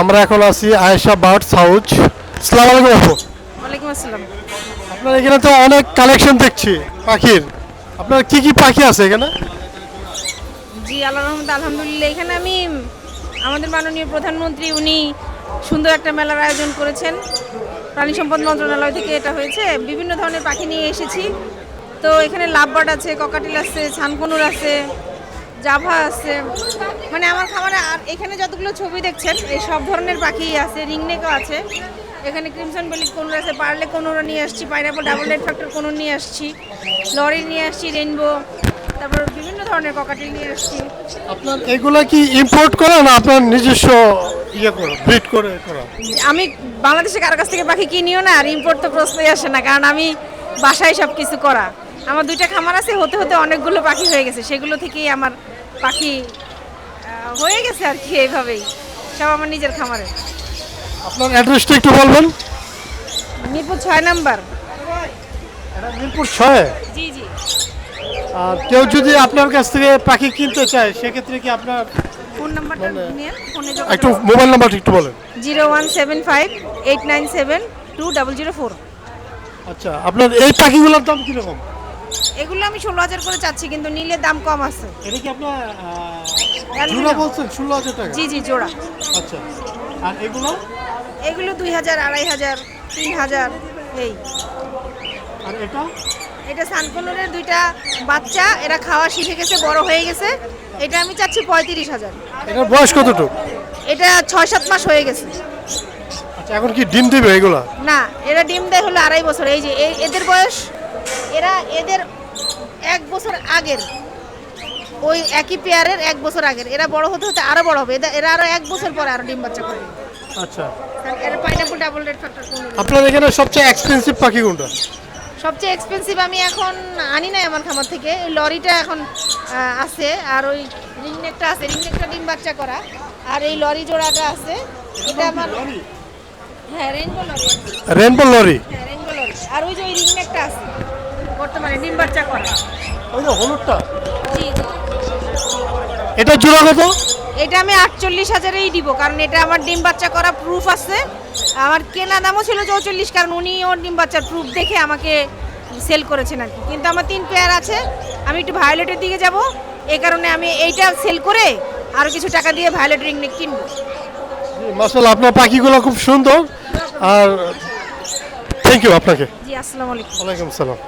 আমরা এখন আছি আয়েশা বার্ডস হাউস সালাম আলাইকুম আপু। ওয়ালাইকুম আসসালাম। আপনার এখানে তো অনেক কালেকশন দেখছি পাখির। আপনার কি কি পাখি আছে এখানে? জি আল্লাহ রহমত আলহামদুলিল্লাহ। এখানে আমি আমাদের মাননীয় প্রধানমন্ত্রী উনি সুন্দর একটা মেলার আয়োজন করেছেন। প্রাণী সম্পদ মন্ত্রণালয় থেকে এটা হয়েছে। বিভিন্ন ধরনের পাখি নিয়ে এসেছি। তো এখানে লাভবার্ড আছে ককাটিল আছে ছানকনুর আছে জাভা আছে। মানে আমার খামারে আর এখানে যতগুলো ছবি দেখছেন এই সব ধরনের পাখি আছে রিংনেকও আছে। এখানে ক্রিমসন বেলি কোনুর আছে পার্লে কোনুরও নিয়ে আসছি পাইনাপল ডাবল রেড ফ্যাক্টর কোনো নিয়ে আসছি লরি নিয়ে আসছি রেনবো তারপর বিভিন্ন ধরনের ককাটিল নিয়ে আসছি। আপনার এগুলা কি ইম্পোর্ট করা না আপনার নিজস্ব ইয়ে করা ব্রিড করে করা? আমি বাংলাদেশে কারও কাছ থেকে পাখি কিনিও না আর ইম্পোর্ট তো প্রশ্নই আসে না কারণ আমি বাসায় সব কিছু করা। আমার দুইটা খামার আছে হতে হতে অনেকগুলো পাখি হয়ে গেছে সেগুলো থেকেই আমার পাখি হয়ে গেছে আর কি এইভাবেই। সব আমার নিজের খামারে। আপনার অ্যাড্রেসটা একটু বলবেন? মিরপুর ছয় নাম্বার। মিরপুর ছয়? জি জি। আর কেউ যদি আপনার কাছ থেকে পাখি কিনতে চায় সেক্ষেত্রে কি আপনার ফোন নাম্বারটা নিয়ে ফোনে একটু মোবাইল নাম্বারটা একটু বলেন। Zero one seven five eight nine seven two double zero four. আচ্ছা আপনার এই পাখিগুলোর দাম কীরকম? এগুলো আমি ষোলো হাজার করে চাচ্ছি কিন্তু নীলের দাম কম আছে। এটা কি আপনার জোড়া বলছেন? ষোলো হাজার টাকা? জি জি জোড়া। আচ্ছা। আর এগুলো? এগুলো দুই হাজার আড়াই হাজার তিন হাজার এই। আর এটা? এটা দুইটা বাচ্চা এরা খাওয়া শিখে গেছে বড় হয়ে গেছে। এটা আমি চাচ্ছি পঁয়ত্রিশ হাজার। এটার বয়স কতটুকু? এটা ছয় সাত মাস হয়ে গেছে। আচ্ছা এখন কি ডিম দেবে এগুলা? না এরা ডিম দেয় হলো আড়াই বছর। এই যে এদের বয়স এরা এদের এক বছর আগের। ওই একই পেয়ারের এক বছর আগের। এরা বড় হতে হতে আরও বড় হবে। এদের- এরা আরও এক বছর পরে আরও ডিম বাচ্চা করবে। আচ্ছা। এরা পাইনাপল ডাবল রেড ফ্যাক্টর আপনার এখানে সবচেয়ে এক্সপেন্সিভ পাখি কোনটা? সবচেয়ে এক্সপেন্সিভ আমি এখন আনি নাই আমার খামার থেকে। ওই লরিটা এখন আছে। আর ওই রিংনেকটা আছে। রিংনেকটা ডিম বাচ্চা করা। আর এই লরি জোড়াটা আছে। এটা আমার হ্যাঁ রেনবো লরি। Rainbow lorry? হ্যাঁ রেনবো লরি। আর ওই যে ওই রিংনেকটা আছে। বর্তমানে ডিম বাচ্চা করা। ওই যে হলুদটা। জি এটা জোড়া কত? এটা আমি আটচল্লিশ হাজারেই দিব কারণ এটা আমার ডিম বাচ্চা করা প্রুফ আছে। আমার কেনা দামও ছিল চৌচল্লিশ কারণ উনি ওর ডিম বাচ্চার প্রুফ দেখে আমাকে সেল করেছেন আর কি। কিন্তু আমার তিন পেয়ার আছে আমি একটু ভায়োলেটের দিকে যাব। এই কারণে আমি এইটা সেল করে আরও কিছু টাকা দিয়ে ভায়োলেট রিং নেক কিনবো। মাসাল আপনার পাখিগুলো খুব সুন্দর। আর থ্যাংক ইউ আপনাকে। জি আসসালামু আলাইকুম। ওয়ালাইকুম সালাম